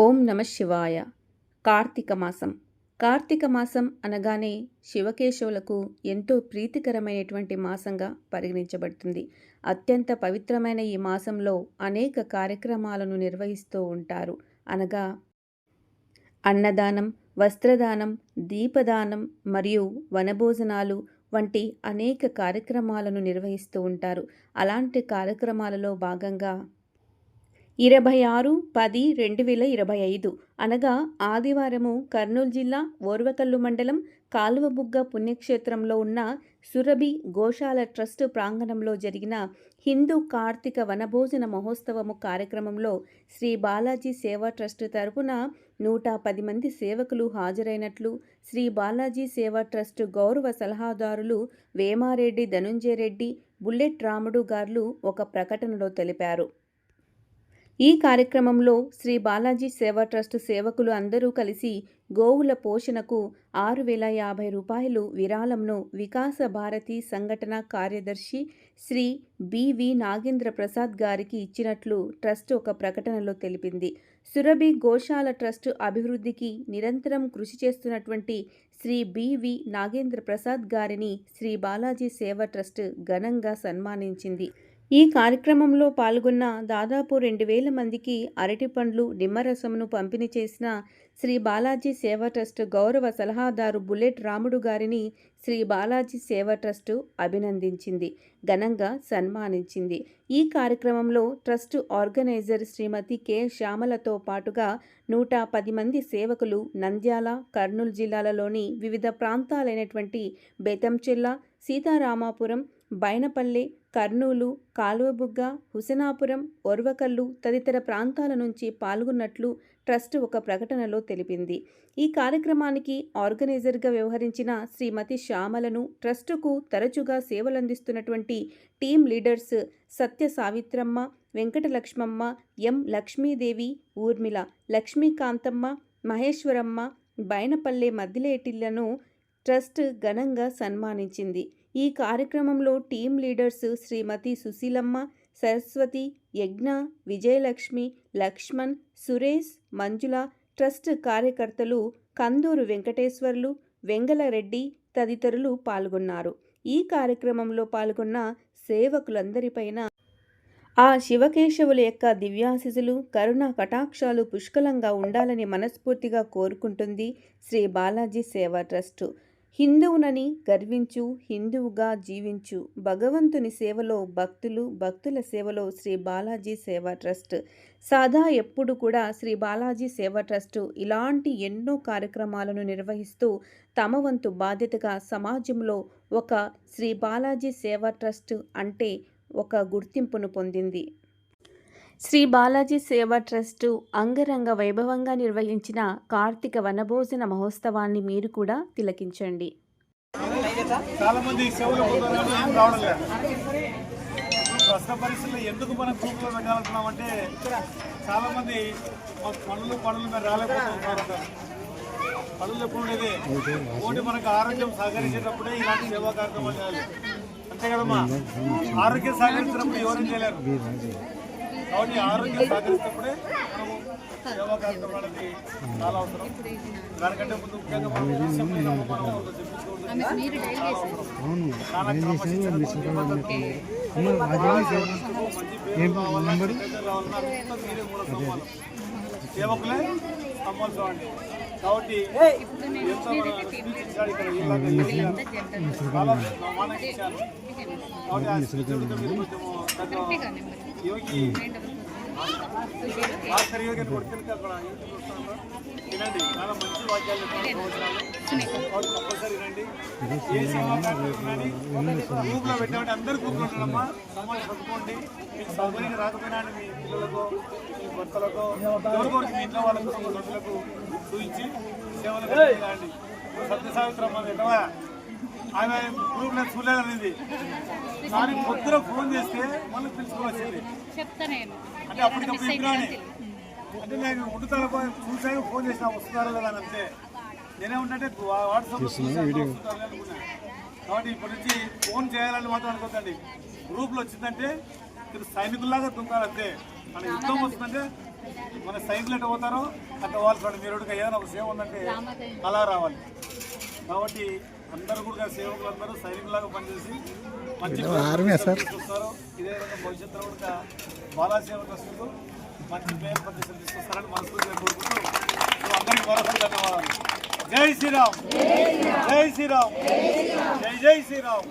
ఓం నమ శివాయ. కార్తీక మాసం. కార్తీక మాసం అనగానే శివకేశవులకు ఎంతో ప్రీతికరమైనటువంటి మాసంగా పరిగణించబడుతుంది. అత్యంత పవిత్రమైన ఈ మాసంలో అనేక కార్యక్రమాలను నిర్వహిస్తూ ఉంటారు. అనగా అన్నదానం వస్త్రదానం దీపదానం మరియు వనభోజనాలు వంటి అనేక కార్యక్రమాలను నిర్వహిస్తూ ఉంటారు. అలాంటి కార్యక్రమాలలో భాగంగా ఇరవై ఆరు పది రెండు వేల ఇరవై ఐదు అనగా ఆదివారము కర్నూలు జిల్లా ఓర్వకల్లు మండలం కాలువబుగ్గ పుణ్యక్షేత్రంలో ఉన్న సురభి గోశాల ట్రస్ట్ ప్రాంగణంలో జరిగిన హిందూ కార్తీక వనభోజన మహోత్సవము కార్యక్రమంలో శ్రీ బాలాజీ సేవా ట్రస్ట్ తరపున నూట పది మంది సేవకులు హాజరైనట్లు శ్రీ బాలాజీ సేవా ట్రస్ట్ గౌరవ సలహాదారులు వేమారెడ్డి ధనుంజయరెడ్డి బుల్లెట్ రాముడు గారు ఒక ప్రకటనలో తెలిపారు. ఈ కార్యక్రమంలో శ్రీ బాలాజీ సేవా ట్రస్ట్ సేవకులు అందరూ కలిసి గోవుల పోషణకు ఆరు వేల యాభై రూపాయలు విరాళంను వికాస భారతి సంఘటన కార్యదర్శి శ్రీ బివి నాగేంద్ర ప్రసాద్ గారికి ఇచ్చినట్లు ట్రస్ట్ ఒక ప్రకటనలో తెలిపింది. సురభి గోశాల ట్రస్ట్ అభివృద్ధికి నిరంతరం కృషి చేస్తున్నటువంటి శ్రీ బివి నాగేంద్ర ప్రసాద్ గారిని శ్రీ బాలాజీ సేవా ట్రస్ట్ ఘనంగా సన్మానించింది. ఈ కార్యక్రమంలో పాల్గొన్న దాదాపు రెండు వేల మందికి అరటి పండ్లు నిమ్మరసమును పంపిణీ చేసిన శ్రీ బాలాజీ సేవా ట్రస్ట్ గౌరవ సలహాదారు బుల్లెట్ రాముడు గారిని శ్రీ బాలాజీ సేవా ట్రస్ట్ అభినందించింది ఘనంగా సన్మానించింది. ఈ కార్యక్రమంలో ట్రస్ట్ ఆర్గనైజర్ శ్రీమతి కె. శ్యామలతో పాటుగా నూట పది మంది సేవకులు నంద్యాల కర్నూలు జిల్లాలలోని వివిధ ప్రాంతాలైనటువంటి బెతంచెల్ల సీతారామాపురం బైనపల్లె కర్నూలు కాలువబుగ్గ హుసనాపురం ఒర్వకల్లు తదితర ప్రాంతాల నుంచి పాల్గొన్నట్లు ట్రస్ట్ ఒక ప్రకటనలో తెలిపింది. ఈ కార్యక్రమానికి ఆర్గనైజర్గా వ్యవహరించిన శ్రీమతి శ్యామలను ట్రస్టుకు తరచుగా సేవలందిస్తున్నటువంటి team leaders Satya Savitramma Venkatalakshmamma M Lakshmidevi Urmila Lakshmikantamma Maheswaramma Bainapalle మద్దిలేటిళ్ళను trust ఘనంగా సన్మానించింది. ఈ కార్యక్రమంలో team leaders Srimati Susheelamma Saraswati Yagna Vijayalakshmi Laxman Suresh Manjula trust కార్యకర్తలు కందూరు వెంకటేశ్వర్లు వెంగళరెడ్డి తదితరులు పాల్గొన్నారు. ఈ కార్యక్రమంలో పాల్గొన్న సేవకులందరిపైన ఆ శివకేశవుల యొక్క దివ్యాశిసులు కరుణ కటాక్షాలు పుష్కలంగా ఉండాలని మనస్ఫూర్తిగా కోరుకుంటుంది శ్రీ బాలాజీ సేవా ట్రస్టు. హిందువునని గర్వించు హిందువుగా జీవించు. భగవంతుని సేవలో భక్తులు భక్తుల సేవలో శ్రీ బాలాజీ సేవా ట్రస్ట్. సాదా ఎప్పుడు కూడా శ్రీ బాలాజీ సేవా ట్రస్ట్ ఇలాంటి ఎన్నో కార్యక్రమాలను నిర్వహిస్తూ తమ వంతు బాధ్యతగా సమాజంలో ఒక శ్రీ బాలాజీ సేవా ట్రస్ట్ అంటే ఒక గుర్తింపును పొందింది. శ్రీ బాలాజీ సేవా ట్రస్టు అంగరంగ వైభవంగా నిర్వహించిన కార్తీక వనభోజన మహోత్సవాన్ని మీరు కూడా తిలకించండి. ప్రస్తుత పరిస్థితుల్లో ఎందుకు మనం గ్రూప్లో పెట్టాలనుకున్నామంటే చాలా మంది మాకు పనులు పనులు మీరు రాలేకపోతున్నారు పనులు ఎప్పుడు ఉండేది ఓటి మనకు ఆరోగ్యం సహకరించేటప్పుడే ఇలాంటి సేవా కార్యక్రమాలు చేయాలి. అంతే కదమ్మా? ఆరోగ్యం సహకరించినప్పుడు ఎవరేం చేయలేరు? కాబట్టి ఆరోగ్యం సహకరించినప్పుడే మనము సేవా కార్యక్రమాలకి చాలా అవసరం. దానికంటే ముందు ముఖ్యంగా మనం చెప్పించుకోవడం మంచి. సేవకులే కాబట్టి భాస్కర్ యోగి కొడుకులకి అక్కడ యూట్యూబ్ వస్తున్నారు వినండి చాలా మంచి వాక్యాలు కంపల్సరీ గ్రూప్లో పెట్టామంటే అందరు గ్రూప్లో ఉంటారమ్మా సమాజం పట్టుకోండి. మీకు సౌకర్యం రాకపోయినా మీ పిల్లలకు మీ భర్తలకు మీ ఇంట్లో వాళ్ళకు సభ్యులకు చూపించి సేవలు చేయండి సత్య సావిత్రమ్మ విధవా ఆమె గ్రూప్ నేను చూడలేదనేది. కానీ పొద్దున ఫోన్ చేస్తే మళ్ళీ పిలుచుకోవాల్సింది నేను. అంటే అప్పటికప్పుడు చెప్పినాని అంటే నేను ఉండుతాను చూసాను ఫోన్ చేసిన వస్తున్నారా లేదా అని వాట్సాప్ అనుకున్నా. కాబట్టి ఇప్పటి నుంచి ఫోన్ చేయాలని మాత్రం అనుకోకండి. గ్రూప్లో వచ్చిందంటే మీరు సైనికుల్లాగా తుంకాలి అంతే. మన యుద్ధం వస్తుందంటే మన సైన్లు ఎటు పోతారో అట్లా వాళ్ళు మీరు ఏదైనా ఒక సేవ ఉందంటే అలా రావాలి. కాబట్టి అందరూ కూడా సేవకులు అందరూ సైనికులాగా పనిచేసి మంచి తీసుకొస్తారు. ఇదే విధంగా భవిష్యత్తులో కూడా బాలాసేవ ట్రస్టుకు మంచి పేరు ప్రతిష్టలు తీసుకొస్తారని మనస్ఫూర్తిగా కోరుకుంటూ అందరికీ మరొకసారి ధన్యవాదాలు. జై శ్రీరామ్. జై శ్రీరామ్. జై జై శ్రీరామ్.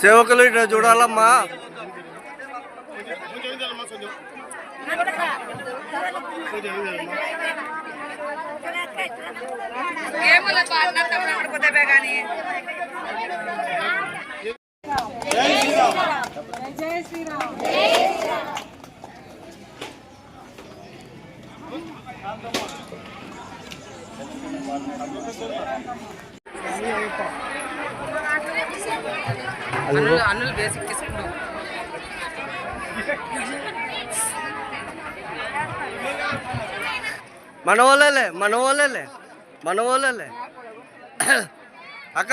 సేవకులు ఇట్లా చూడాలమ్మా. ఏముల పాలన తప్పుడు పడిపోతే కానీ అన్నులు అన్నులు బేసిక్ తీసుకుంటాం. మన వాళ్ళలే మన వాళ్ళలే మన వాళ్ళలే అక్క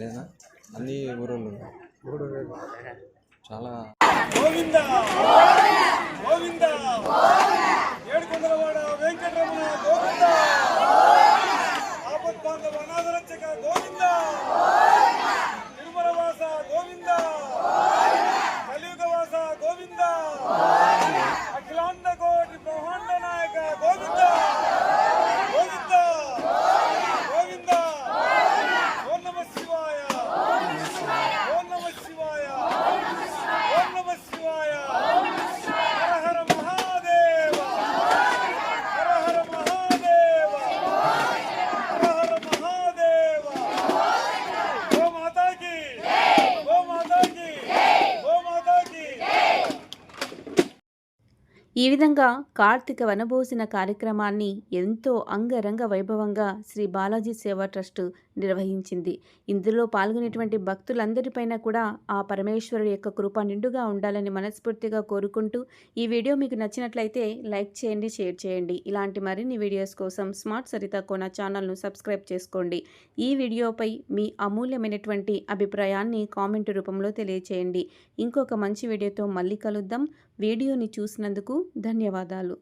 లేదా అన్ని ఊరోళ్ళు చాలా గోవింద గోవింద ఏడుకొండలవాడ ಗೋವಿಂದ ಆಪತ್ ಬಾಂಧವ ಅನಾಥ ರಕ್ಷಕ ಗೋವಿಂದ ఈ విధంగా కార్తీక వనభోజన కార్యక్రమాన్ని ఎంతో అంగరంగ వైభవంగా శ్రీ బాలాజీ సేవా ట్రస్ట్ నిర్వహించింది. ఇందులో పాల్గొనేటువంటి భక్తులందరిపైన కూడా ఆ పరమేశ్వరుడు యొక్క కృప నిండుగా ఉండాలని మనస్ఫూర్తిగా కోరుకుంటూ ఈ వీడియో మీకు నచ్చినట్లయితే లైక్ చేయండి షేర్ చేయండి. ఇలాంటి మరిన్ని వీడియోస్ కోసం స్మార్ట్ సరిత కోన ఛానల్ను సబ్స్క్రైబ్ చేసుకోండి. ఈ వీడియోపై మీ అమూల్యమైనటువంటి అభిప్రాయాన్ని కామెంట్ రూపంలో తెలియచేయండి. ఇంకొక మంచి వీడియోతో మళ్ళీ కలుద్దాం. వీడియోని చూసినందుకు ధన్యవాదాలు.